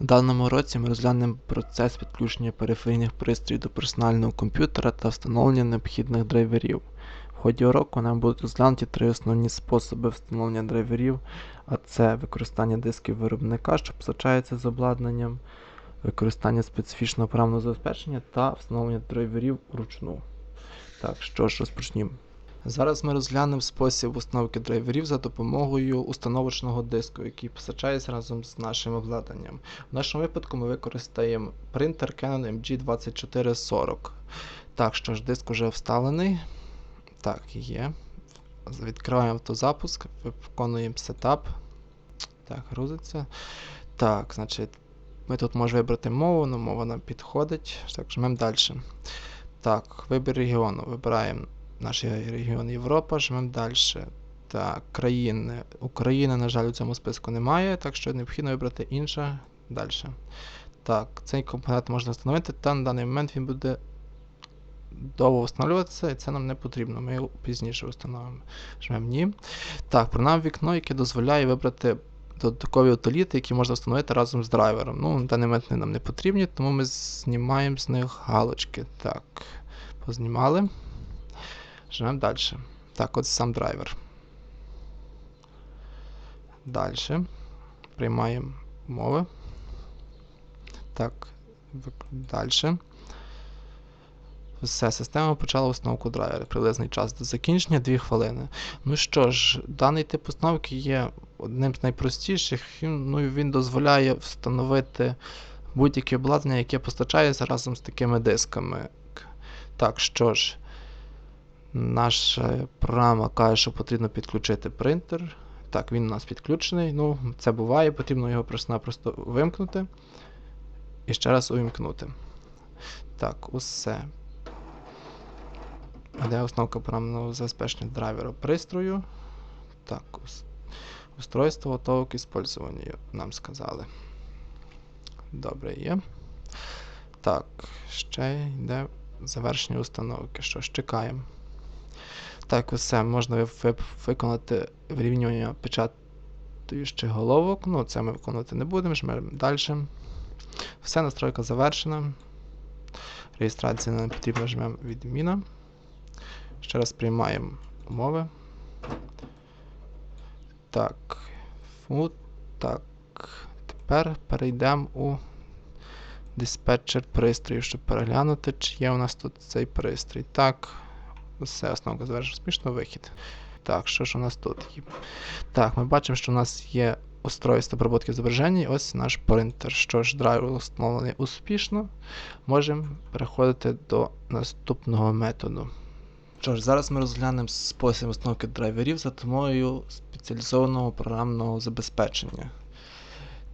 В даному році ми розглянемо процес підключення периферійних пристроїв до персонального комп'ютера та встановлення необхідних драйверів. В ході уроку нам будуть розглянуті три основні способи встановлення драйверів, а це використання дисків виробника, що постачається з обладнанням, використання специфічного програмного забезпечення та встановлення драйверів вручну. Так, що ж, розпочнімо. Зараз ми розглянемо спосіб установки драйверів за допомогою установочного диску, який постачається разом з нашим обладнанням. В нашому випадку ми використаємо принтер Canon MG2440. Так, що ж, диск вже вставлений. Так, є. Відкриваємо автозапуск, виконуємо сетап. Так, грузиться. Так, значить, ми тут можемо вибрати мову, але мова нам підходить. Так, жмемо далі. Так, вибір регіону. Вибираємо наш регіон Європа, жмемо далі. Так, країни. України, на жаль, у цьому списку немає, так що необхідно вибрати інше далі. Так, цей компонент можна встановити, та на даний момент він буде довго встановлюватися, і це нам не потрібно. Ми його пізніше встановимо. Жмемо ні. Так, про нам вікно, яке дозволяє вибрати додаткові утиліти, які можна встановити разом з драйвером. Ну, на даний момент вони нам не потрібні, тому ми знімаємо з них галочки. Так, познімали. Жмемо далі. Так, от сам драйвер. Далі. Приймаємо умови. Так, далі. Все, система почала установку драйвера. Приблизний час до закінчення 2 хвилини. Ну що ж, даний тип установки є одним з найпростіших. Ну, Він дозволяє встановити будь-яке обладнання, яке постачається разом з такими дисками. Так що ж, наша програма каже, що потрібно підключити принтер. Так, він у нас підключений. Ну, це буває, потрібно його просто-напросто вимкнути. І ще раз увімкнути. Так, усе. Де установка програмного забезпечення драйвера пристрою. Так, устройство готове к использованию, нам сказали. Добре є. Так, ще йде завершення установки. Що ж, чекаємо. Так, усе, можна виконати вирівнювання печатаючих головок. Ну, це ми виконувати не будемо, жмемо далі. Все, настройка завершена. Реєстрація не потрібно жмемо відміна. Ще раз приймаємо умови. Так. Фу, так. Тепер перейдемо у диспетчер пристроїв, щоб переглянути, чи є у нас тут цей пристрій. Так. Все, основка завершена успішно вихід. Так, що ж у нас тут? Так, ми бачимо, що у нас є устройство обробки зображень. Ось наш принтер. Що ж, драйвер встановлений успішно. Можемо переходити до наступного методу. Що ж, зараз ми розглянемо спосіб установки драйверів за допомогою спеціалізованого програмного забезпечення.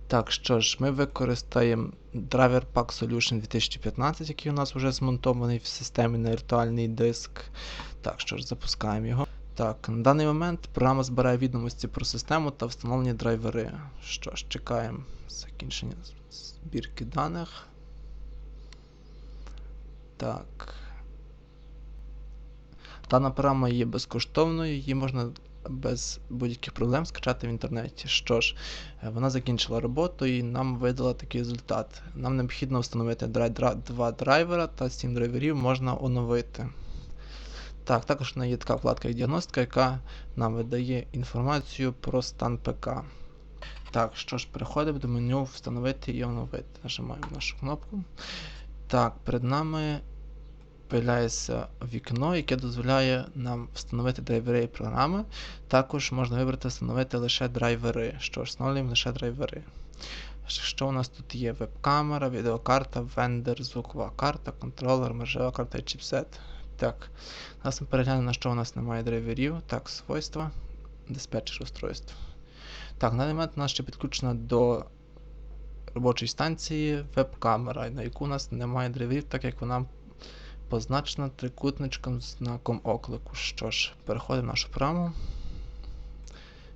Так, що ж, ми використаємо драйвер Pack Solution 2015, який у нас вже змонтований в системі на віртуальний диск. Так, що ж, запускаємо його. Так, на даний момент програма збирає відомості про систему та встановлені драйвери. Що ж, чекаємо закінчення збірки даних. Так. Дана програма є безкоштовною, її можна без будь-яких проблем скачати в інтернеті. Що ж, е, вона закінчила роботу і нам видала такий результат. Нам необхідно встановити два драйвера та 7 драйверів можна оновити. Так, також в неї є така вкладка як діагностика, яка нам видає інформацію про стан ПК. Так, що ж, переходимо до меню Встановити і оновити. Нажимаємо нашу кнопку. Так, перед нами Появляється вікно, яке дозволяє нам встановити драйвери і програми. Також можна вибрати встановити лише драйвери. Що встановлюємо лише драйвери. Що у нас тут є? Веб-камера, відеокарта, вендер, звукова карта, контролер, мережева карта і чіпсет. Так, зараз ми переглянемо, що у нас немає драйверів. Так, свойства, диспетчер устройства. Так, на момент у нас ще підключена до робочої станції веб-камера, на яку у нас немає драйверів, так як вона позначена трикутничком знаком оклику. Що ж, переходимо в нашу програму.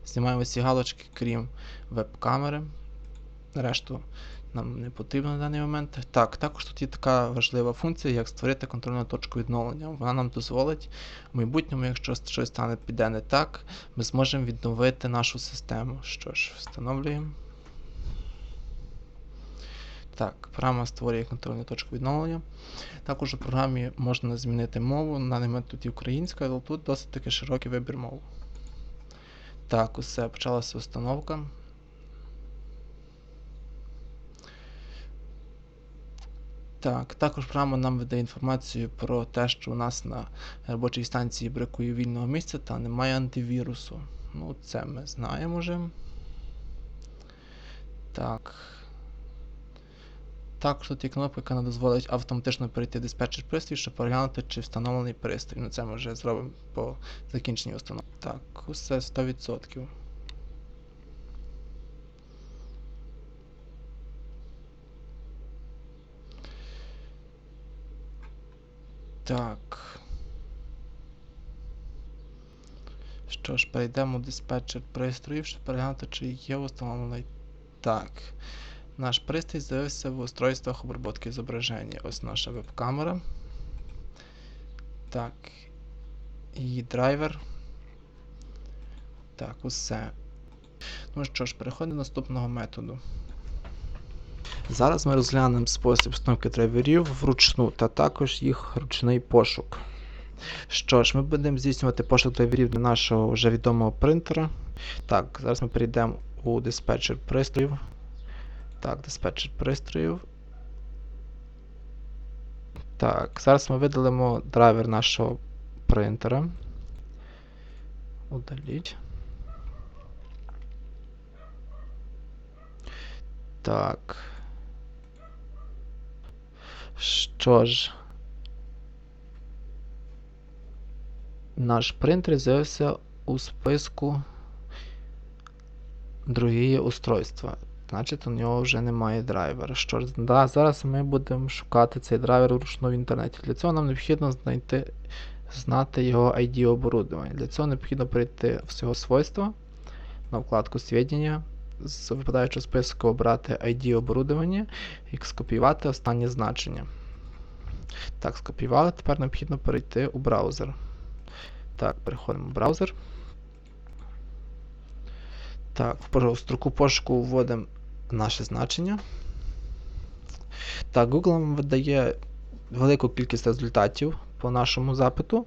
Знімаємо всі галочки, крім веб-камери. Решту нам не потрібно на даний момент. Так, також тут є така важлива функція, як створити контрольну точку відновлення. Вона нам дозволить в майбутньому, якщо щось стане піде не так, ми зможемо відновити нашу систему. Що ж, встановлюємо. Так, програма створює контрольну точку відновлення. Також у програмі можна змінити мову. На момент тут і українська, але тут досить таки широкий вибір мов. Так, усе, почалася установка. Так, також програма нам видає інформацію про те, що у нас на робочій станції бракує вільного місця та немає антивірусу. Ну, це ми знаємо вже. Так. Також тут є кнопка, яка дозволить автоматично перейти диспетчер пристрій, щоб переглянути, чи встановлений пристрій. Ну це ми вже зробимо по закінченні установки. Так, усе 100%. Так. Що ж, перейдемо в диспетчер пристроїв, щоб переглянути, чи є встановлений. Так. Наш пристрій з'явився в устройствах обробки зображення. Ось наша веб-камера. Так. І драйвер. Так, усе. Ну що ж, переходимо до наступного методу. Зараз ми розглянемо спосіб встановки драйверів вручну та також їх ручний пошук. Що ж, ми будемо здійснювати пошук драйверів для нашого вже відомого принтера. Так, зараз ми перейдемо у диспетчер пристроїв. Так, диспетчер пристроїв. Так, зараз ми видалимо драйвер нашого принтера. Удаліть. Так. Що ж, наш принтер з'явився у списку другі устройства. Значить, у нього вже немає драйвера. Що ж, да, зараз ми будемо шукати цей драйвер вручну в інтернеті. Для цього нам необхідно знайти, знати його ID оборудовання. Для цього необхідно перейти в його свойства на вкладку Сведення, з випадаючого списку обрати ID оборудовання і скопіювати останнє значення. Так, скопіювали, тепер необхідно перейти у браузер. Так, переходимо в браузер. Так, в строку пошуку вводимо наше значення. Так, Google нам видає велику кількість результатів по нашому запиту.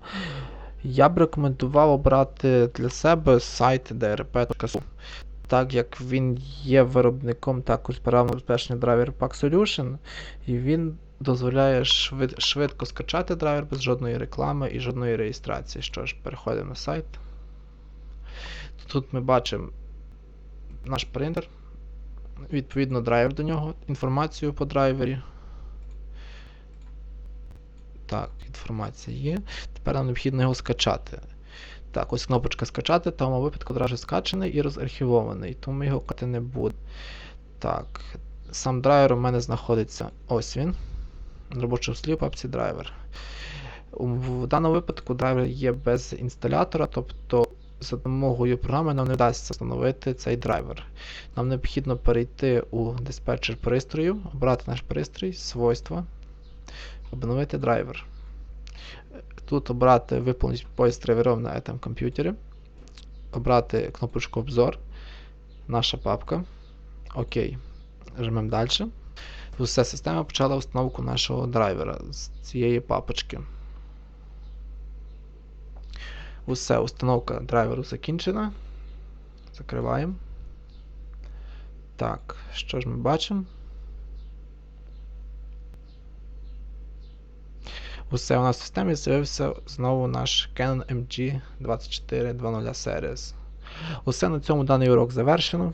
Я б рекомендував обрати для себе сайт drp.su. Так як він є виробником також програмного забезпечення Driver Pack Solution, і він дозволяє швид, швидко скачати драйвер без жодної реклами і жодної реєстрації. Що ж, переходимо на сайт. Тут ми бачимо наш принтер, відповідно, драйвер до нього, інформацію по драйвері. Так, інформація є. Тепер нам необхідно його скачати. Так, ось кнопочка скачати, в тому випадку одразу скачаний і розархівований, тому його кати не буде. Так, сам драйвер у мене знаходиться ось він. Робочий слів папці драйвер. В даному випадку драйвер є без інсталятора, тобто за допомогою програми нам не вдасться встановити цей драйвер. Нам необхідно перейти у диспетчер пристроїв, обрати наш пристрій, свойства, обновити драйвер. Тут обрати виповнити поїзд драйверов на этом комп'ютері, обрати кнопочку Обзор, наша папка. Окей. Жмемо далі. Усе система почала установку нашого драйвера з цієї папочки. Усе, установка драйверу закінчена. Закриваємо. Так, що ж ми бачимо? Усе у нас в системі з'явився знову наш Canon MG2420 Series. Усе на цьому даний урок завершено.